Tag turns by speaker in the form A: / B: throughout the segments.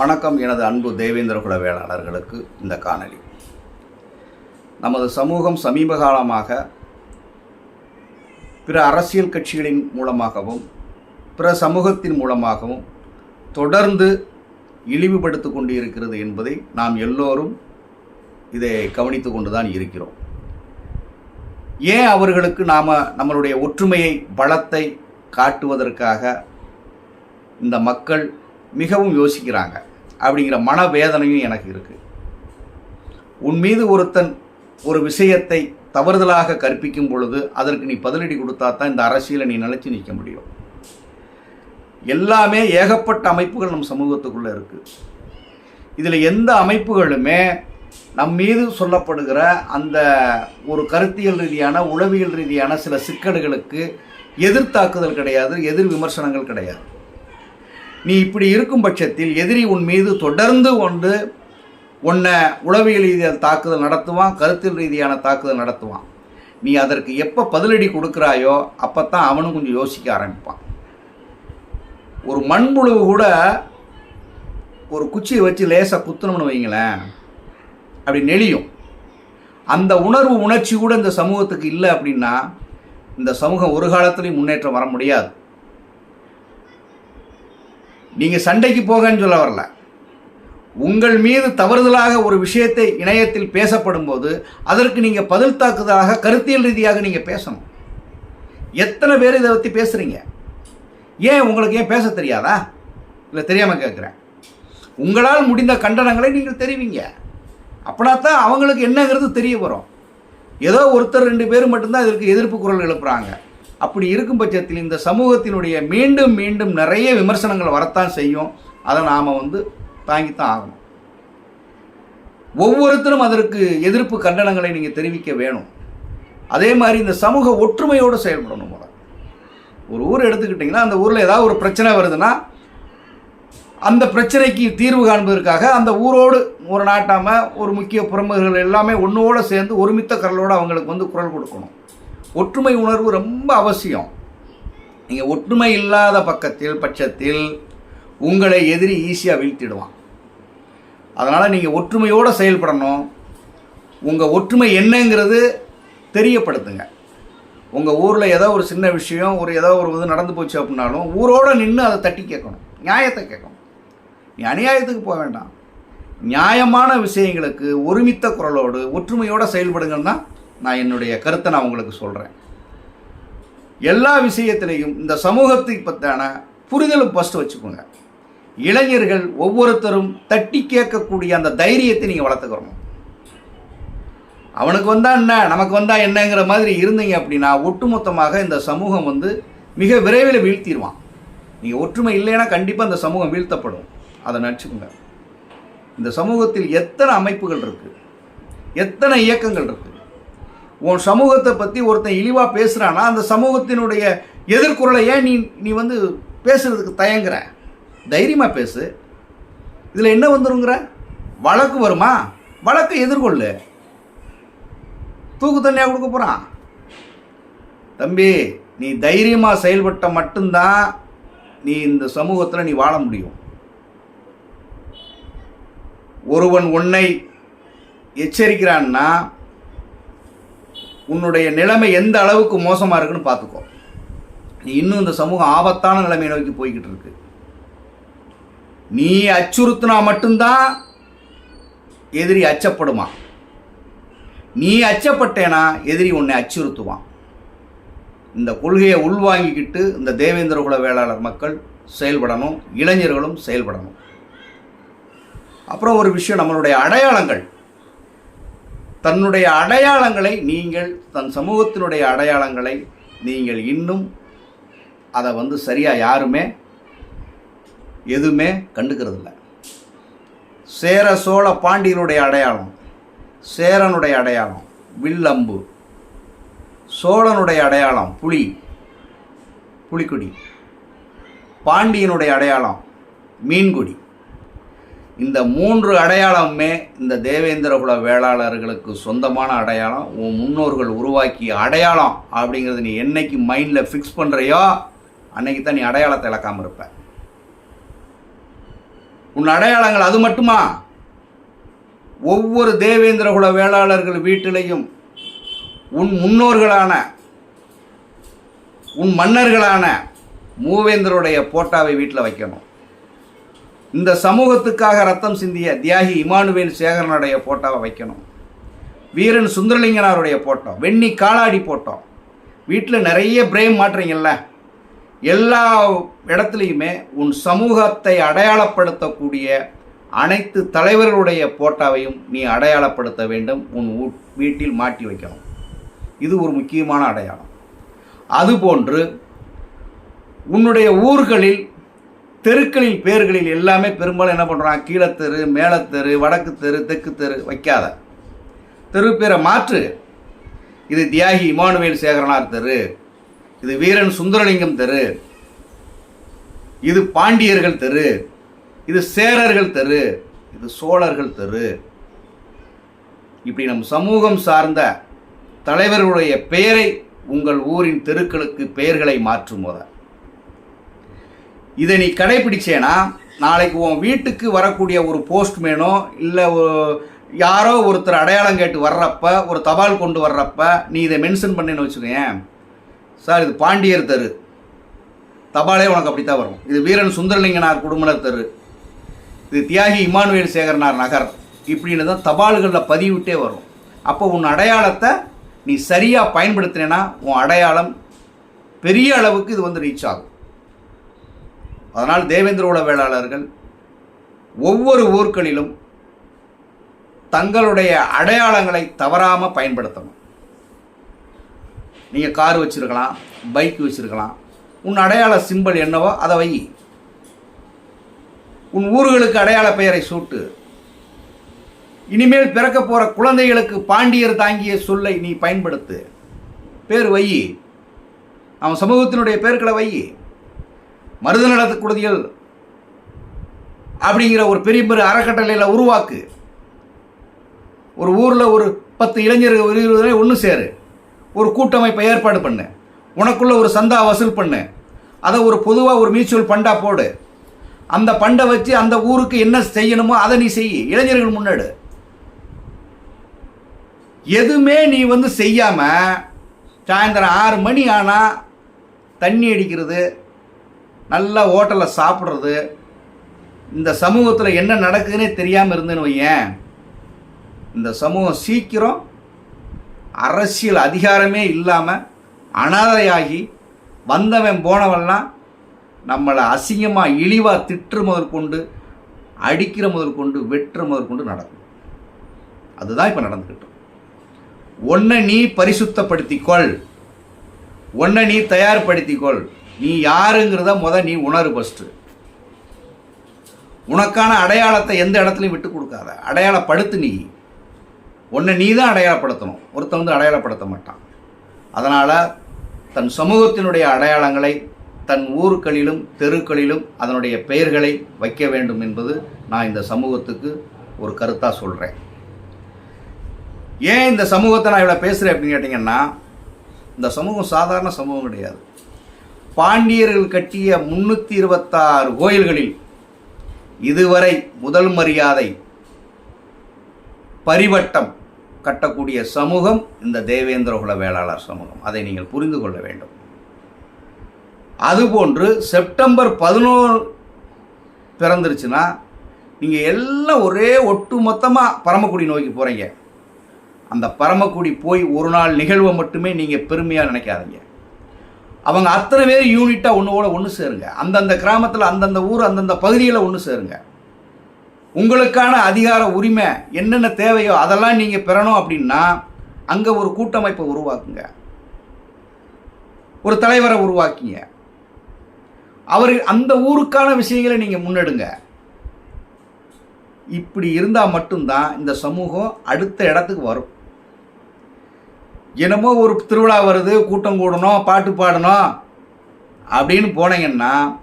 A: வணக்கம். எனது அன்பு தேவேந்திர குல வேளாளர்களுக்கு இந்த காணொலி நமது சமூகம் சமீப காலமாக பிற அரசியல் கட்சிகளின் மூலமாகவும் பிற சமூகத்தின் மூலமாகவும் தொடர்ந்து இழிவுபடுத்து கொண்டு இருக்கிறது என்பதை நாம் எல்லோரும் இதை கவனித்து கொண்டு தான் இருக்கிறோம். ஏன் அவர்களுக்கு நாம் நம்மளுடைய ஒற்றுமையை பலத்தை காட்டுவதற்காக இந்த மக்கள் மிகவும் யோசிக்கிறாங்க? அப்படிங்கிற மனவேதனையும் எனக்கு இருக்குது உன் மீது ஒருத்தன் ஒரு விஷயத்தை தவறுதலாக கற்பிக்கும் பொழுது அதற்கு நீ பதிலடி கொடுத்தா தான் இந்த அரசியலை நீ நினச்சி நிற்க முடியும். எல்லாமே ஏகப்பட்ட அமைப்புகள் நம் சமூகத்துக்குள்ளே இருக்குது இதில் எந்த அமைப்புகளுமே நம் மீது சொல்லப்படுகிற அந்த ஒரு கருத்தியல் ரீதியான உளவியல் ரீதியான சில சிக்கல்களுக்கு எதிர்த்தாக்குதல் கிடையாது எதிர் விமர்சனங்கள் கிடையாது. நீ இப்படி இருக்கும் பட்சத்தில் எதிரி உன் மீது தொடர்ந்து கொண்டு உன்னை உளவியல் ரீதியாக தாக்குதல் நடத்துவான் கருத்தியல் ரீதியான தாக்குதல் நடத்துவான். நீ அதற்கு எப்போ பதிலடி கொடுக்குறாயோ அப்போ தான் அவனும் கொஞ்சம் யோசிக்க ஆரம்பிப்பான். ஒரு மண்புழு கூட ஒரு குச்சியை வச்சு லேசாக குத்தணும்னு வைங்களேன் அப்படி நெளியும். அந்த உணர்வு உணர்ச்சி கூட இந்த சமூகத்துக்கு இல்லை அப்படின்னா இந்த சமூகம் ஒரு காலத்துலேயும் முன்னேற்றம் வர முடியாது. நீங்கள் சண்டைக்கு போகன்னு சொல்ல வரல. உங்கள் மீது தவறுதலாக ஒரு விஷயத்தை இணையத்தில் பேசப்படும் போது அதற்கு நீங்கள் பதில் தாக்குதலாக கருத்தியல் ரீதியாக நீங்கள் பேசணும். எத்தனை பேர் இதை பற்றி பேசுகிறீங்க ஏன் உங்களுக்கு ஏன் பேச தெரியாதா? இல்லை தெரியாமல் கேட்குறேன் உங்களால் முடிந்த கண்டனங்களை நீங்கள் தெரிவிங்க. அப்படின்னா தான் அவங்களுக்கு என்னங்கிறது தெரிய வரும். ஏதோ ஒருத்தர் ரெண்டு பேர் மட்டும்தான் இதற்கு எதிர்ப்பு குரல் எழுப்புறாங்க. அப்படி இருக்கும் பட்சத்தில் இந்த சமூகத்தினுடைய மீண்டும் மீண்டும் நிறைய விமர்சனங்கள் வரத்தான் செய்யும். அதை நாம் வந்து தாங்கித்தான் ஆகணும். ஒவ்வொருத்தரும் அதற்கு எதிர்ப்பு கண்டனங்களை நீங்கள் தெரிவிக்க வேணும். அதே மாதிரி இந்த சமூக ஒற்றுமையோடு செயல்படணும் முதல்ல. ஒரு ஊர் எடுத்துக்கிட்டிங்கன்னா அந்த ஊரில் ஏதாவது ஒரு பிரச்சனை வருதுன்னா அந்த பிரச்சனைக்கு தீர்வு காண்பதற்காக அந்த ஊரோடு ஒரு நாட்டாமல் ஒரு முக்கிய பிரமுகர்கள் எல்லாமே ஒன்றோடு சேர்ந்து ஒருமித்த குரலோடு அவங்களுக்கு வந்து குரல் கொடுக்கணும். ஒற்றுமை உணர்வு ரொம்ப அவசியம். நீங்கள் ஒற்றுமை இல்லாத பக்கத்தில் பட்சத்தில் உங்களை எதிரி ஈஸியாக வீழ்த்திடுவான். அதனால் நீங்கள் ஒற்றுமையோடு செயல்படணும். உங்கள் ஒற்றுமை என்னங்கிறது தெரியப்படுத்துங்க. உங்கள் ஊரில் ஏதோ ஒரு சின்ன விஷயம் ஒரு ஏதோ ஒரு இது நடந்து போச்சு அப்படின்னாலும் ஊரோடு நின்று அதை தட்டி கேட்கணும். நியாயத்தை கேட்கணும். நீ அநியாயத்துக்கு போக வேண்டாம். நியாயமான விஷயங்களுக்கு ஒருமித்த குரலோடு ஒற்றுமையோடு செயல்படுங்கன்னா நான் என்னுடைய கருத்தை நான் உங்களுக்கு சொல்கிறேன் எல்லா விஷயத்திலையும் இந்த சமூகத்துக்கு பற்றான புரிதலும் ஃபஸ்ட்டு வச்சுக்கோங்க. இளைஞர்கள் ஒவ்வொருத்தரும் தட்டி கேட்கக்கூடிய அந்த தைரியத்தை நீங்கள் வளர்த்துக்கிறோம் அவனுக்கு வந்தால் என்ன நமக்கு வந்தால் என்னங்கிற மாதிரி இருந்தீங்க அப்படின்னா ஒட்டுமொத்தமாக இந்த சமூகம் வந்து மிக விரைவில் வீழ்த்திடுவான். நீங்கள் ஒற்றுமை இல்லைன்னா கண்டிப்பாக இந்த சமூகம் வீழ்த்தப்படும். அதை நினச்சிக்கோங்க. இந்த சமூகத்தில் எத்தனை அமைப்புகள் இருக்குது எத்தனை இயக்கங்கள் இருக்குது உன் சமூகத்தை பற்றி ஒருத்தன் இழிவாக பேசுகிறான்னா அந்த சமூகத்தினுடைய எதிர்குறலை ஏன் நீ நீ வந்து பேசுகிறதுக்கு தயங்குற? தைரியமாக பேசு. இதில் என்ன வந்துருங்கிற? வழக்கு வருமா? வழக்கு எதிர்கொள்ளு. தூக்கு தண்ணியாக கொடுக்க போகிறான் தம்பி நீ தைரியமாக செயல்பட்ட மட்டும்தான் நீ இந்த சமூகத்தில் நீ வாழ முடியும். ஒருவன் உன்னை எச்சரிக்கிறான்னா உன்னுடைய நிலைமை எந்த அளவுக்கு மோசமாக இருக்குன்னு பார்த்துக்கோ. நீ இன்னும் இந்த சமூகம் ஆபத்தான நிலைமையை நோக்கி போய்கிட்டு இருக்கு. நீ அச்சுறுத்தினா மட்டும்தான் எதிரி அச்சப்படுமா? நீ அச்சப்பட்டேனா எதிரி உன்னை அச்சுறுத்துவான். இந்த கொள்கையை உள்வாங்கிக்கிட்டு இந்த தேவேந்திர குல வேளாளர் மக்கள் செயல்படணும் இளைஞர்களும் செயல்படணும். அப்புறம் ஒரு விஷயம் நம்மளுடைய அடையாளங்கள். தன்னுடைய அடையாளங்களை நீங்கள் தன் சமூகத்தினுடைய அடையாளங்களை நீங்கள் இன்னும் அதை வந்து சரியாக யாருமே எதுவுமே கண்டுக்கிறதில்ல. சேர சோழ பாண்டியனுடைய அடையாளம் சேரனுடைய அடையாளம் வில்லம்பு சோழனுடைய அடையாளம் புலி புலிக்குடி பாண்டியனுடைய அடையாளம் மீன்குடி. இந்த மூன்று அடையாளமுமே இந்த தேவேந்திர குல வேளாளர்களுக்கு சொந்தமான அடையாளம். உன் முன்னோர்கள் உருவாக்கிய அடையாளம் அப்படிங்கிறது நீ என்னைக்கு மைண்டில் ஃபிக்ஸ் பண்ணுறியோ அன்னைக்கு தான் நீ அடையாளத்தை இழக்காமல் இருப்ப. உன் அடையாளங்கள் அது மட்டுமா? ஒவ்வொரு தேவேந்திரகுல வேளாளர்கள் வீட்டிலையும் உன் முன்னோர்களான உன் மன்னர்களான மூவேந்தருடைய போட்டாவை வீட்டில் வைக்கணும். இந்த சமூகத்துக்காக ரத்தம் சிந்திய தியாகி இமானுவேல் சேகரனுடைய போட்டோவை வைக்கணும். வீரன் சுந்தரலிங்கனாருடைய போட்டோ வெண்ணி காலாடி ஃபோட்டோ வீட்டில் நிறைய பிரேம் மாட்டுறீங்கல்ல எல்லா இடத்துலையுமே உன் சமூகத்தை அடையாளப்படுத்தக்கூடிய அனைத்து தலைவர்களுடைய போட்டாவையும் நீ அடையாளப்படுத்த வேண்டும் உன் ஊ- வீட்டில் மாட்டி வைக்கணும். இது ஒரு முக்கியமான அடையாளம். அதுபோன்று உன்னுடைய ஊர்களில் தெருக்களில் பேர்களில் எல்லாமே பெரும்பாலும் என்ன பண்ணுறான் கீழத்தெரு மேலத்தெரு வடக்கு தெரு தெற்கு தெரு வைக்காத. தெரு பேரை மாற்று. இது தியாகி இமானுவேல் சேகரனார் தெரு. இது வீரன் சுந்தரலிங்கம் தெரு. இது பாண்டியர்கள் தெரு. இது சேரர்கள் தெரு. இது சோழர்கள் தெரு. இப்படி நம் சமூகம் சார்ந்த தலைவர்களுடைய பெயரை உங்கள் ஊரின் தெருக்களுக்கு பெயர்களை மாற்றும் முத இதை நீ கடைபிடிச்சேனா நாளைக்கு உன் வீட்டுக்கு வரக்கூடிய ஒரு போஸ்ட்மேனோ இல்லை யாரோ ஒருத்தர் அடையாளம் கேட்டு வர்றப்ப ஒரு தபால் கொண்டு வர்றப்ப நீ இதை மென்ஷன் பண்ணேன்னு வச்சுக்கோயேன். சார் இது பாண்டியர் தரு. தபாலே உனக்கு அப்படித்தான் வரும். இது வீரன் சுந்தரலிங்கனார் குடும்பனர் தரு. இது தியாகி இமானுவேல் சேகரனார் நகர். இப்படின்னு தான் தபால்களில் பதிவிட்டே வரும். அப்போ உன் அடையாளத்தை நீ சரியாக பயன்படுத்தினேன்னா உன் அடையாளம் பெரிய அளவுக்கு இது வந்து ரீச் ஆகும். அதனால் தேவேந்திர உல வேளாளர்கள் ஒவ்வொரு ஊர்களிலும் தங்களுடைய அடையாளங்களை தவறாமல் பயன்படுத்தணும். நீங்கள் கார் வச்சுருக்கலாம் பைக் வச்சுருக்கலாம் உன் அடையாள சிம்பல் என்னவோ அதை வை. உன் ஊர்களுக்கு அடையாள பெயரை சூட்டு. இனிமேல் பிறக்க போகிற குழந்தைகளுக்கு பாண்டியர் தாங்கிய சொல்லை நீ பயன்படுத்து. பேர் வை. அவன் சமூகத்தினுடைய பேர்களை வை. மருது குடுதிகள் அப்படிங்கிற ஒரு பெரிய பெரிய அறக்கட்டளையில் உருவாக்கு. ஒரு ஊரில் ஒரு பத்து இளைஞர்கள் ஒரு இருபது ஒன்று சேரு. ஒரு கூட்டமைப்பை ஏற்பாடு பண்ணு. உனக்குள்ளே ஒரு சந்தா வசூல் பண்ணு. அதை ஒரு பொதுவாக ஒரு மியூச்சுவல் ஃபண்டாக போடு. அந்த பண்டை வச்சு அந்த ஊருக்கு என்ன செய்யணுமோ அதை நீ செய். இளைஞர்கள் முன்னாடு. எதுவுமே நீ வந்து செய்யாமல் சாயந்தரம் ஆறு மணி ஆனால் தண்ணி அடிக்கிறது நல்லா ஹோட்டலில் சாப்பிட்றது. இந்த சமூகத்தில் என்ன நடக்குதுன்னே தெரியாமல் இருந்தேன்னு வையேன். இந்த சமூகம் சீக்கிரம் அரசியல் அதிகாரமே இல்லாமல் அனாதையாகி வந்தவன் போனவன்லாம் நம்மளை அசிங்கமாக இழிவாக திட்டு முதற்கொண்டு அடிக்கிற முதற்கொண்டு வெட்டுற முதற்கொண்டு நடக்கும். அதுதான் இப்போ நடந்துக்கிட்டு ஒன்றை நீ பரிசுத்தப்படுத்திக்கொள். ஒன்றை நீ தயார்படுத்திக்கொள். நீ யாருங்கிறத முத நீ உணரு ஃபஸ்ட்டு உனக்கான அடையாளத்தை எந்த இடத்துலையும் விட்டு கொடுக்காத. அடையாளப்படுத்து நீ. உன்னை நீ தான் அடையாளப்படுத்தணும். ஒருத்தன் வந்து அடையாளப்படுத்த மாட்டான். அதனால் தன் சமூகத்தினுடைய அடையாளங்களை தன் ஊருக்களிலும் தெருக்களிலும் அதனுடைய பெயர்களை வைக்க வேண்டும் என்பது நான் இந்த சமூகத்துக்கு ஒரு கருத்தாக சொல்கிறேன் ஏன் இந்த சமூகத்தை நான் இவ்வளோ பேசுகிறேன் அப்படின்னு கேட்டிங்கன்னா இந்த சமூகம் சாதாரண சமூகம் கிடையாது. பாண்டியர்கள் கட்டிய முன்னூற்றி இருபத்தாறு கோயில்களில் இதுவரை முதல் மரியாதை பரிவட்டம் கட்டக்கூடிய சமூகம் இந்த தேவேந்திர குல வேளாளர் சமூகம். அதை நீங்கள் புரிந்து கொள்ள வேண்டும். அதுபோன்று செப்டம்பர் பதினோரு பிறந்துருச்சுன்னா நீங்கள் எல்லாம் ஒரே ஒட்டு மொத்தமாக பரமக்குடி நோக்கி போகிறீங்க அந்த பரமக்குடி போய் ஒரு நாள் நிகழ்வை மட்டுமே நீங்கள் பெருமையாக நினைக்காதீங்க. அவங்க அத்தனை பேர் யூனிட்டாக ஒன்று கூட ஒன்று சேருங்க. அந்தந்த கிராமத்தில் அந்தந்த ஊர் அந்தந்த பகுதியில் ஒன்று சேருங்க. உங்களுக்கான அதிகார உரிமை என்னென்ன தேவையோ அதெல்லாம் நீங்கள் பெறணும் அப்படின்னா அங்கே ஒரு கூட்டமைப்பை உருவாக்குங்க. ஒரு தலைவரை உருவாக்கிங்க. அவர் அந்த ஊருக்கான விஷயங்களை நீங்கள் முன்னெடுங்க. இப்படி இருந்தால் மட்டும்தான் இந்த சமூகம் அடுத்த இடத்துக்கு வரும். என்னமோ ஒரு திருவிழா வருது கூட்டம் கூடணும் பாட்டு பாடணும் அப்படின்னு போனீங்கன்னா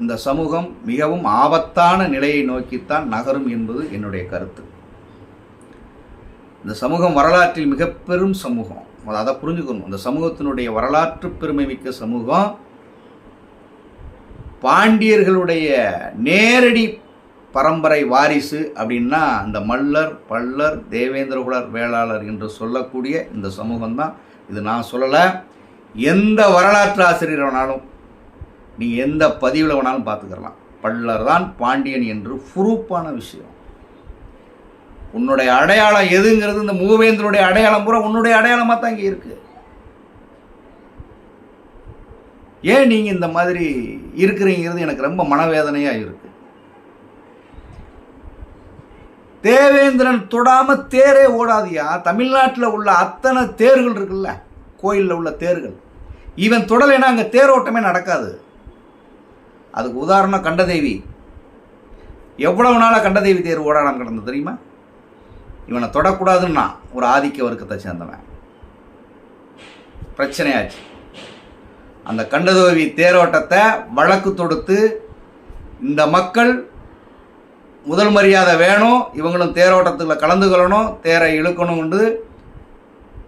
A: இந்த சமூகம் மிகவும் ஆபத்தான நிலையை நோக்கித்தான் நகரும் என்பது என்னுடைய கருத்து. இந்த சமூகம் வரலாற்றில் மிக பெரும் சமூகம். அதை- அதை புரிஞ்சுக்கணும். இந்த சமூகத்தினுடைய வரலாற்று பெருமை மிக்க சமூகம் பாண்டியர்களுடைய நேரடி பரம்பரை வாரிசு அப்படின்னா அந்த மல்லர் பல்லர் தேவேந்திரகுலர் வேளாளர் என்று சொல்லக்கூடிய இந்த சமூகம்தான். இது நான் சொல்லலை. எந்த வரலாற்று ஆசிரியர் வேணாலும் நீங்கள் எந்த பதிவில் வேணாலும் பார்த்துக்கலாம். பல்லர் தான் பாண்டியன் என்று ப்ரூஃபான விஷயம். உன்னுடைய அடையாளம் எதுங்கிறது இந்த மூவேந்தருடைய அடையாளம் பூரா உன்னுடைய அடையாளமாக தான் இங்கே இருக்கு. ஏன் நீங்கள் இந்த மாதிரி இருக்கிறீங்கிறது எனக்கு ரொம்ப மனவேதனையாக இருக்கு? தேவேந்திரன் தொடாம தேரே ஓடாதியா? தமிழ்நாட்டில் உள்ள அத்தனை தேர்கள் இருக்குல்ல? கோயிலில் உள்ள தேர்கள். இவன் தொடலைன்னா அங்கே தேரோட்டமே நடக்காது. அதுக்கு உதாரணம் கண்டதேவி. எவ்வளவு நாளாக கண்டதேவி தேர் ஓடாடாம கிடந்தது தெரியுமா? இவனை தொடக்கூடாதுன்னா ஒரு ஆதிக்க வர்க்கத்தை சேர்ந்தவன். பிரச்சனையாச்சு. அந்த கண்டதேவி தேரோட்டத்தை வழக்கு தொடுத்து இந்த மக்கள் முதல் மரியாதை வேணும் இவங்களும் தேரோட்டத்தில் கலந்துகொள்ளணும் தேரை இழுக்கணும்னு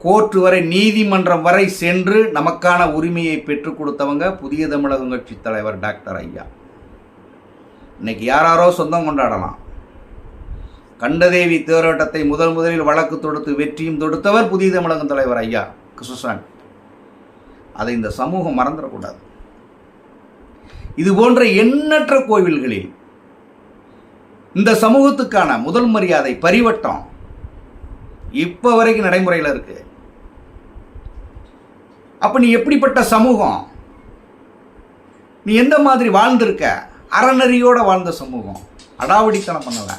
A: கோர்ட்டு வரை நீதிமன்றம் வரை சென்று நமக்கான உரிமையை பெற்றுக் கொடுத்தவங்க புதிய தமிழகம் கட்சி தலைவர் டாக்டர் ஐயா. இன்னைக்கு யாராரோ சொந்தம் கொண்டாடலாம். கண்டதேவி தேரோட்டத்தை முதல் முதலில் வழக்கு தொடுத்து வெற்றியும் தொடுத்தவர் புதிய தமிழகம் தலைவர் ஐயா கிருஷ்ணசாமி. அதை இந்த சமூகம் மறந்துடக்கூடாது. இது போன்ற எண்ணற்ற கோவில்களில் இந்த சமூகத்துக்கான முதல் மரியாதை பரிவட்டம் இப்போ வரைக்கும் நடைமுறையில் இருக்கு. அப்ப நீ எப்படிப்பட்ட சமூகம்? நீ எந்த மாதிரி வாழ்ந்திருக்க? அறநெறியோட வாழ்ந்த சமூகம். அடாவடித்தனம் பண்ணல.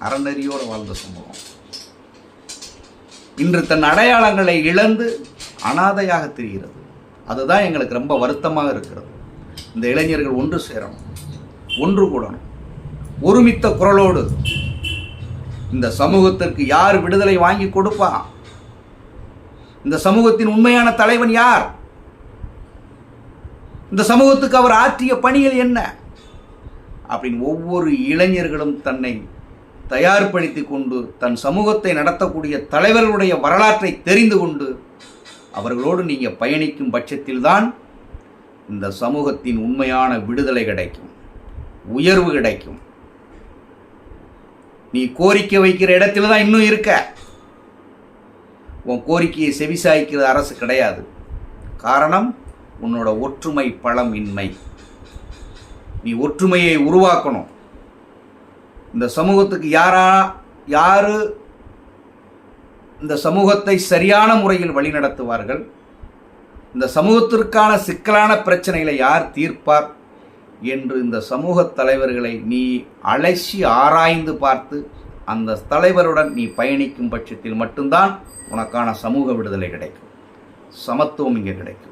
A: அறநெறியோட வாழ்ந்த சமூகம். இன்று தன் அடையாளங்களை இழந்து அனாதையாக தெரிகிறது. அதுதான் எங்களுக்கு ரொம்ப வருத்தமாக இருக்கிறது. இந்த இளைஞர்கள் ஒன்று சேரணும். ஒன்று கூடணும். ஒருமித்த குரலோடு இந்த சமூகத்திற்கு யார் விடுதலை வாங்கி கொடுப்பா? இந்த சமூகத்தின் உண்மையான தலைவன் யார்? இந்த சமூகத்துக்கு அவர் ஆற்றிய பணிகள் என்ன? அப்படின்னு ஒவ்வொரு இளைஞர்களும் தன்னை தயார்படுத்தி கொண்டு தன் சமூகத்தை நடத்தக்கூடிய தலைவர்களுடைய வரலாற்றை தெரிந்து கொண்டு அவர்களோடு நீங்கள் பயணிக்கும் பட்சத்தில்தான் இந்த சமூகத்தின் உண்மையான விடுதலை கிடைக்கும் உயர்வு கிடைக்கும். நீ கோரிக்கை வைக்கிற இடத்துல தான் இன்னும் இருக்க. உன் கோரிக்கையை செவிசாய்க்கிற அரசு கிடையாது. காரணம் உன்னோட ஒற்றுமை பலம் இன்மை நீ ஒற்றுமையை உருவாக்கணும். இந்த சமூகத்துக்கு யாரா யாரு இந்த சமூகத்தை சரியான முறையில் வழிநடத்துவார்கள்? இந்த சமூகத்திற்கான சிக்கலான பிரச்சனைகளை யார் தீர்ப்பார்? என்று இந்த சமூக தலைவர்களை நீ அலசி ஆராய்ந்து பார்த்து அந்த தலைவருடன் நீ பயணிக்கும் பட்சத்தில் மட்டும்தான் உனக்கான சமூக விடுதலை கிடைக்கும். சமத்துவம் இங்கே கிடைக்கும்.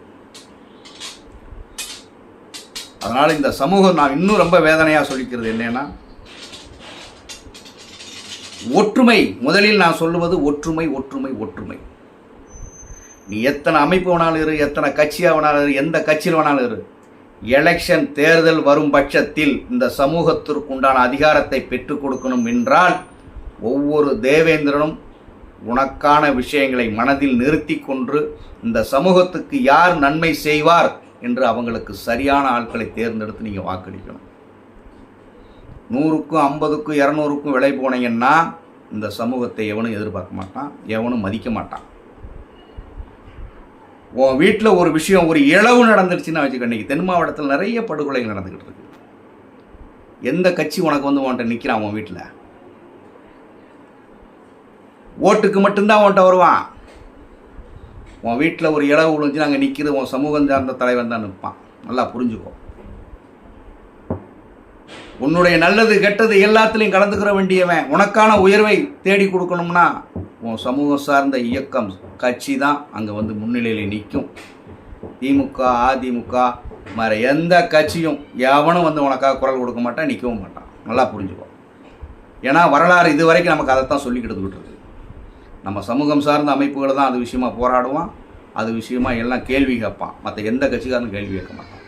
A: அதனால் இந்த சமூகம் நான் இன்னும் ரொம்ப வேதனையாக சொல்லிக்கிறது என்னன்னா ஒற்றுமை முதலில் நான் சொல்லுவது ஒற்றுமை ஒற்றுமை ஒற்றுமை. நீ எத்தனை அமைப்பு வேணாலும் இரு எத்தனை கட்சியாக வேணாலும் இரு எந்த கட்சியில் வேணாலும் இரு. எலெக்ஷன் தேர்தல் வரும் பட்சத்தில் இந்த சமூகத்திற்கு உண்டான அதிகாரத்தை பெற்றுக் கொடுக்கணும் என்றால் ஒவ்வொரு தேவேந்திரனும் உனக்கான விஷயங்களை மனதில் நிறுத்தி கொன்று இந்த சமூகத்துக்கு யார் நன்மை செய்வார் என்று அவங்களுக்கு சரியான ஆட்களை தேர்ந்தெடுத்து நீங்கள் வாக்களிக்கணும். நூறுக்கும் ஐம்பதுக்கும் இரநூறுக்கும் விலை போனீங்கன்னா இந்த சமூகத்தை எவனும் எதிர்பார்க்க மாட்டான் எவனும் மதிக்க மாட்டான். உன் வீட்டில் ஒரு விஷயம் ஒரு இழவு நடந்துடுச்சுன்னா வச்சுக்க இன்றைக்கி தென் மாவட்டத்தில் நிறைய படுகொலைகள் நடந்துக்கிட்டு இருக்கு. எந்த கட்சி உனக்கு வந்து உன்கிட்ட நிற்கிறான் உன் வீட்டில் ஓட்டுக்கு மட்டும்தான் உன்கிட்ட வருவான். உன் வீட்டில் ஒரு இளவு விழுந்துச்சு நாங்கள் நிற்கிறது உன் சமூகம் சார்ந்த தலைவன் தான் நிற்பான் நல்லா புரிஞ்சுக்கோ. உன்னுடைய நல்லது கெட்டது எல்லாத்துலேயும் கலந்துக்கிற வேண்டியவன். உனக்கான உயர்வை தேடி கொடுக்கணும்னா உன் சமூகம் சார்ந்த இயக்கம் கட்சி தான் அங்கே வந்து முன்னிலையில் நிற்கும். திமுக அதிமுக மற எந்த கட்சியும் எவனும் வந்து உனக்காக குரல் கொடுக்க மாட்டான் நிற்கவும் மாட்டான். நல்லா புரிஞ்சுக்கோ. ஏன்னா வரலாறு இது வரைக்கும் நமக்கு அதைத்தான் சொல்லி சொல்லிக்கிட்டு இருக்கு. நம்ம சமூகம் சார்ந்த அமைப்புகளை தான் அது விஷயமா போராடுவான் அது விஷயமா எல்லாம் கேள்வி கேட்பான். மற்ற எந்த கட்சிக்காரனும் கேள்வி கேட்க மாட்டான்.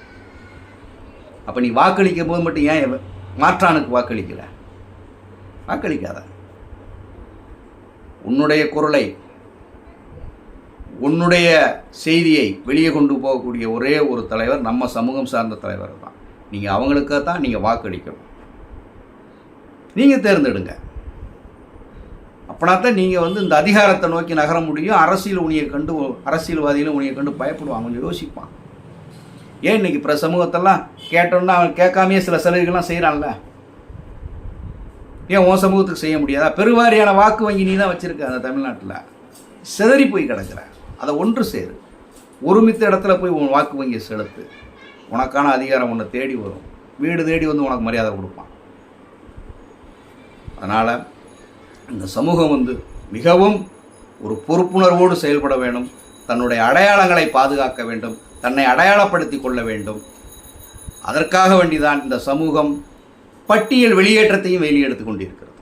A: அப்போ நீ வாக்களிக்கும் போது மட்டும் ஏன் மாற்றானுக்கு வாக்களிக்கல. வாக்களிக்காத. உன்னுடைய குரலை உன்னுடைய செய்தியை வெளியே கொண்டு போகக்கூடிய ஒரே ஒரு தலைவர் நம்ம சமூகம் சார்ந்த தலைவர் தான். நீங்கள் அவங்களுக்காக தான் நீங்கள் வாக்களிக்கணும். நீங்கள் தேர்ந்தெடுங்க. அப்படின்னா தான் நீங்கள் வந்து இந்த அதிகாரத்தை நோக்கி நகர முடியும். அரசியல் உனியை கண்டு அரசியல்வாதிகளும் உனியை கண்டு பயப்படுவாங்க கொஞ்சம் யோசிப்பான். ஏன் இன்னைக்கு பிற சமூகத்தெல்லாம் கேட்டோன்னா அவன் கேட்காமையே சில சலுகைகள்லாம் செய்கிறான்ல ஏன் உன் சமூகத்துக்கு செய்ய முடியாதா? பெருவாரியான வாக்கு வங்கி நீ தான் வச்சுருக்க அந்த தமிழ்நாட்டில். சிதறி போய் கிடக்கிற. அதை ஒன்று சேரு. ஒருமித்த இடத்துல போய் உன் வாக்கு வங்கியை செலுத்து. உனக்கான அதிகாரம் உன்னை தேடி வரும். வீடு தேடி வந்து உனக்கு மரியாதை கொடுப்பான். அதனால் இந்த சமூகம் வந்து மிகவும் ஒரு பொறுப்புணர்வோடு செயல்பட வேண்டும். தன்னுடைய அடையாளங்களை பாதுகாக்க வேண்டும். தன்னை அடையாளப்படுத்தி கொள்ள வேண்டும். அதற்காக வேண்டிதான் இந்த சமூகம் பட்டியல் வெளியேற்றத்தையும் வெளியெடுத்து கொண்டிருக்கிறது.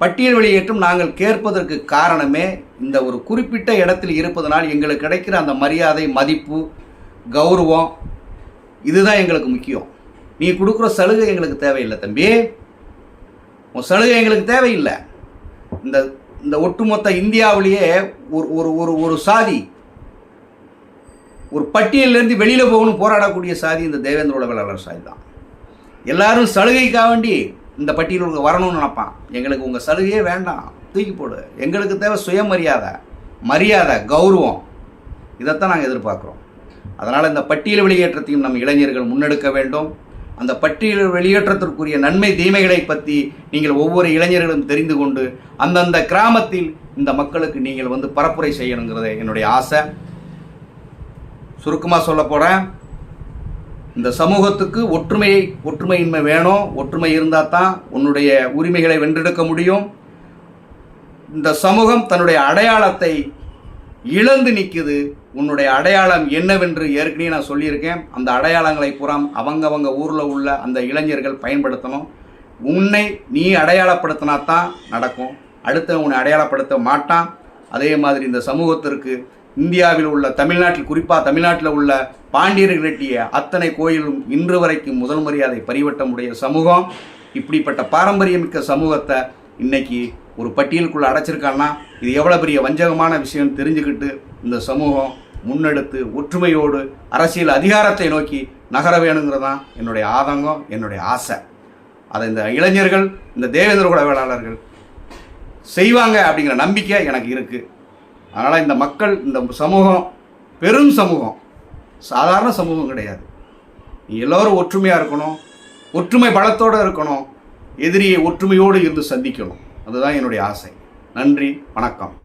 A: பட்டியல் வெளியேற்றம் நாங்கள் கேட்பதற்கு காரணமே இந்த ஒரு குறிப்பிட்ட இடத்தில் இருப்பதனால் எங்களுக்கு கிடைக்கிற அந்த மரியாதை மதிப்பு கௌரவம் இதுதான் எங்களுக்கு முக்கியம். நீ கொடுக்குற சலுகை எங்களுக்கு தேவையில்லை தம்பி. உன் சலுகை எங்களுக்கு தேவையில்லை. இந்த இந்த ஒட்டுமொத்த இந்தியாவிலேயே ஒரு ஒரு ஒரு ஒரு சாதி ஒரு பட்டியலிருந்து வெளியில் போகணும் போராடக்கூடிய சாதி இந்த தேவேந்திர உளவியலாளர் சாதி தான். எல்லாரும் சலுகைக்காக வேண்டி இந்த பட்டியலுக்கு வரணும்னு நினப்பான். எங்களுக்கு உங்கள் சலுகையே வேண்டாம். தூக்கி போடு. எங்களுக்கு தேவை சுயமரியாதை மரியாதை கௌரவம். இதைத்தான் நாங்கள் எதிர்பார்க்குறோம். அதனால் இந்த பட்டியல் வெளியேற்றத்தையும் நம் இளைஞர்கள் முன்னெடுக்க வேண்டும். அந்த பட்டியல் வெளியேற்றத்திற்குரிய நன்மை தீமைகளை பற்றி நீங்கள் ஒவ்வொரு இளைஞர்களும் தெரிந்து கொண்டு அந்தந்த கிராமத்தில் இந்த மக்களுக்கு நீங்கள் வந்து பரப்புரை செய்யணுங்கிறது என்னுடைய ஆசை. சுருக்கமாக சொல்ல போகிறேன் இந்த சமூகத்துக்கு ஒற்றுமையை ஒற்றுமையின்மை வேணும். ஒற்றுமை இருந்தால் தான் உன்னுடைய உரிமைகளை வென்றெடுக்க முடியும். இந்த சமூகம் தன்னுடைய அடையாளத்தை இழந்து நிற்குது உன்னுடைய அடையாளம் என்னவென்று ஏற்கனவே நான் சொல்லியிருக்கேன். அந்த அடையாளங்களை புறம் அவங்கவங்க ஊரில் உள்ள அந்த இளைஞர்கள் பயன்படுத்தணும். உன்னை நீ அடையாளப்படுத்தினா தான் நடக்கும். அடுத்த உன்னை அடையாளப்படுத்த மாட்டான். அதே மாதிரி இந்த சமூகத்திற்கு இந்தியாவில் உள்ள தமிழ்நாட்டில் குறிப்பாக தமிழ்நாட்டில் உள்ள பாண்டியர்கள் கட்டிய அத்தனை கோயிலும் இன்று வரைக்கும் முதல் மரியாதை பரிவட்டமுடைய சமூகம். இப்படிப்பட்ட பாரம்பரியமிக்க சமூகத்தை இன்னைக்கு ஒரு பட்டியலுக்குள்ளே அடைச்சிருக்கான்னா இது எவ்வளோ பெரிய வஞ்சகமான விஷயம் தெரிஞ்சுக்கிட்டு இந்த சமூகம் முன்னெடுத்து ஒற்றுமையோடு அரசியல் அதிகாரத்தை நோக்கி நகர வேணுங்கிறது தான் என்னுடைய ஆதங்கம் என்னுடைய ஆசை. அதை இந்த இளைஞர்கள் இந்த தேவேந்திர குல வேளாளர்கள் செய்வாங்க அப்படிங்கிற நம்பிக்கை எனக்கு இருக்குது அதனால் இந்த மக்கள் இந்த சமூகம் பெரும் சமூகம். சாதாரண சமூகம் கிடையாது. எல்லோரும் ஒற்றுமையாக இருக்கணும் ஒற்றுமை பலத்தோடு இருக்கணும் எதிரியை ஒற்றுமையோடு இருந்து சந்திக்கணும். அதுதான் என்னுடைய ஆசை. நன்றி வணக்கம்.